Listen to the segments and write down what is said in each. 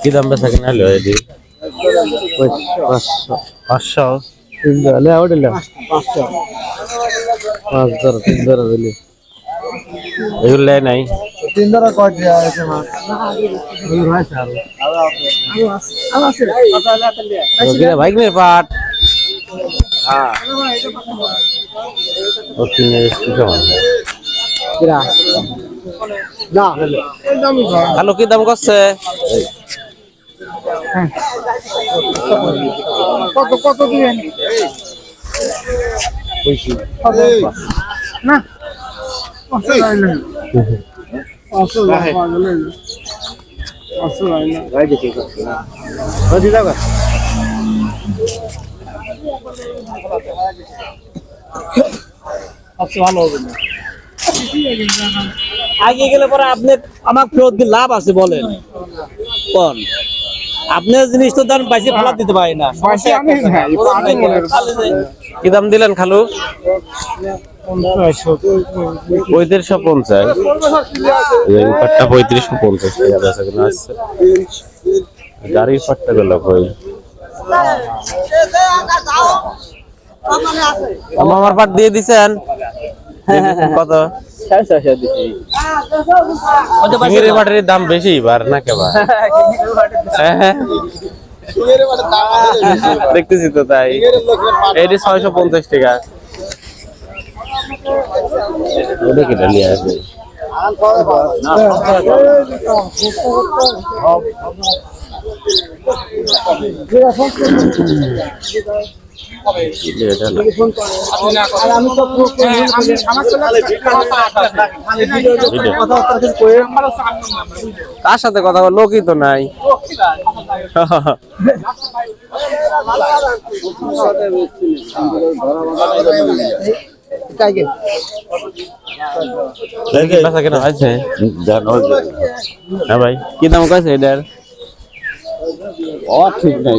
কি দাম বেচা কিনা হলো এটি পাঁচশো। পাঁচশো? তিন ধরা লে ওটা পাঁচশো পাঁচ ধরা তিন ধরা দিলি এগুলো লেয় নাই তিন ধরা কয়টি আছে মাছ ভাই স্যার বাইক নিয়ে ও কিনে কি কেমন কিরা না। কালো কি দাম করছে? কত কত দিবেন? না। সবচেয়ে ভালো হবে না। আগে গেলে পরে আপনি আমার ফেরত দিয়ে লাভ আছে বলেন। কোন আপনি জিনিস তো দাম বাইসে ফেলা দিতে পারি না। সমস্যা আমি একটা নাই, ওরা আমি দেখে, মনে করি। খালি যে- কি দাম দিলেন খালু? পঞ্চাশশো পঁয়ত্রিশশো পঞ্চাশ? এই পাটটা পঁয়ত্রিশশো পঞ্চাশ টাকা বেচা কিনা আসছে গাড়ির পাটটা গেল কই? আমার পাট দিয়ে দিছেন? কত? চিংড়ি দাম বেশি বার না কেবা হ্যাঁ। দেখতেছি তো তাই। এটি ছয়শো পঞ্চাশ টাকা। ওটা কেটে নিয়ে আসবে। কার সাথে কথা বল? লোকই তো নাই। হ্যাঁ ভাই কি দাম এটার? ও ঠিক নাই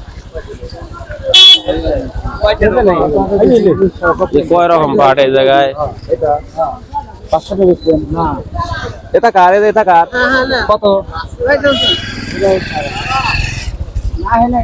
কয় রকম পাট এই জায়গায়? এটা কার? এটা কার? কত? না হয়